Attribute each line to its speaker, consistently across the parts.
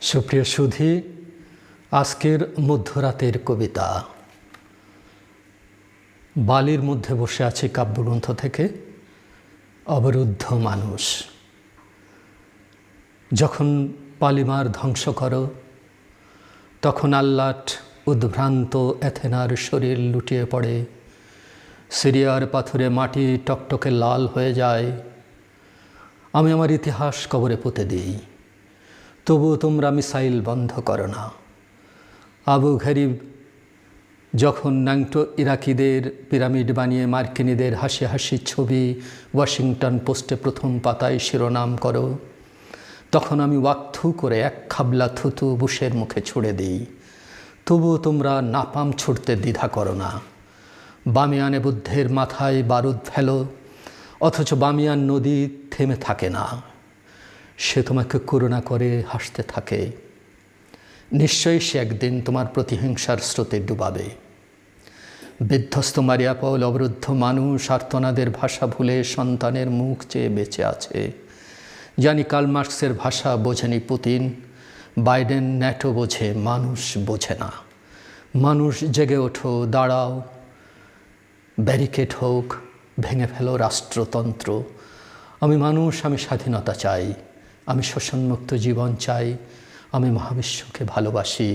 Speaker 1: সুপ্রিয় সুধি, আজকের মধ্যরাতের কবিতা। বালির মধ্যে বসে আছে কাব্যগ্রন্থ থেকে, অবরুদ্ধ মানুষ। যখন পালিমার ধ্বংস করো, তখন আল্লাট উদ্ভ্রান্ত এথেনার শরীর লুটিয়ে পড়ে। সিরিয়ার পাথরে মাটি টকটকে লাল হয়ে যায়। আমি আমার ইতিহাস কবরে পুঁতে দিই। তবুও তোমরা মিসাইল বন্ধ করো না। আবু ঘরিব যখন ন্যাংটো ইরাকিদের পিরামিড বানিয়ে মার্কিনীদের হাসি হাসি ছবি ওয়াশিংটন পোস্টে প্রথম পাতায় শিরোনাম করো, তখন আমি ওয়াক্থু করে এক খাবলা থুতু বুশের মুখে ছুড়ে দিই। তবুও তোমরা নাপাম ছুটতে দ্বিধা করো না। বামিয়ানে বুদ্ধের মাথায় বারুদ ফেলো, অথচ বামিয়ান নদী থেমে থাকে না। সে তোমাকে করুণা করে হাসতে থাকে। নিশ্চয়ই সে একদিন তোমার প্রতিহিংসার স্রোতে ডুবাবে। বিধ্বস্ত মারিয়া পৌল অবরুদ্ধ মানুষ আর্তনাদের ভাষা ভুলে সন্তানের মুখ চেয়ে বেঁচে আছে। জানি কালমার্কসের ভাষা বোঝেনি পুতিন, বাইডেন ন্যাটো বোঝে, মানুষ বোঝে না। মানুষ জেগে ওঠো, দাঁড়াও, ব্যারিকেড হোক, ভেঙে ফেলো রাষ্ট্রতন্ত্র। আমি মানুষ, আমি স্বাধীনতা চাই। আমি শোষণমুক্ত জীবন চাই, আমি মহাবিশ্বকে ভালোবাসি,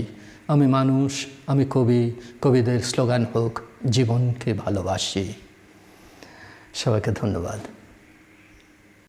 Speaker 1: আমি মানুষ, আমি কবি, কবিদের স্লোগান হোক, জীবনকে ভালোবাসি। সবাইকে ধন্যবাদ।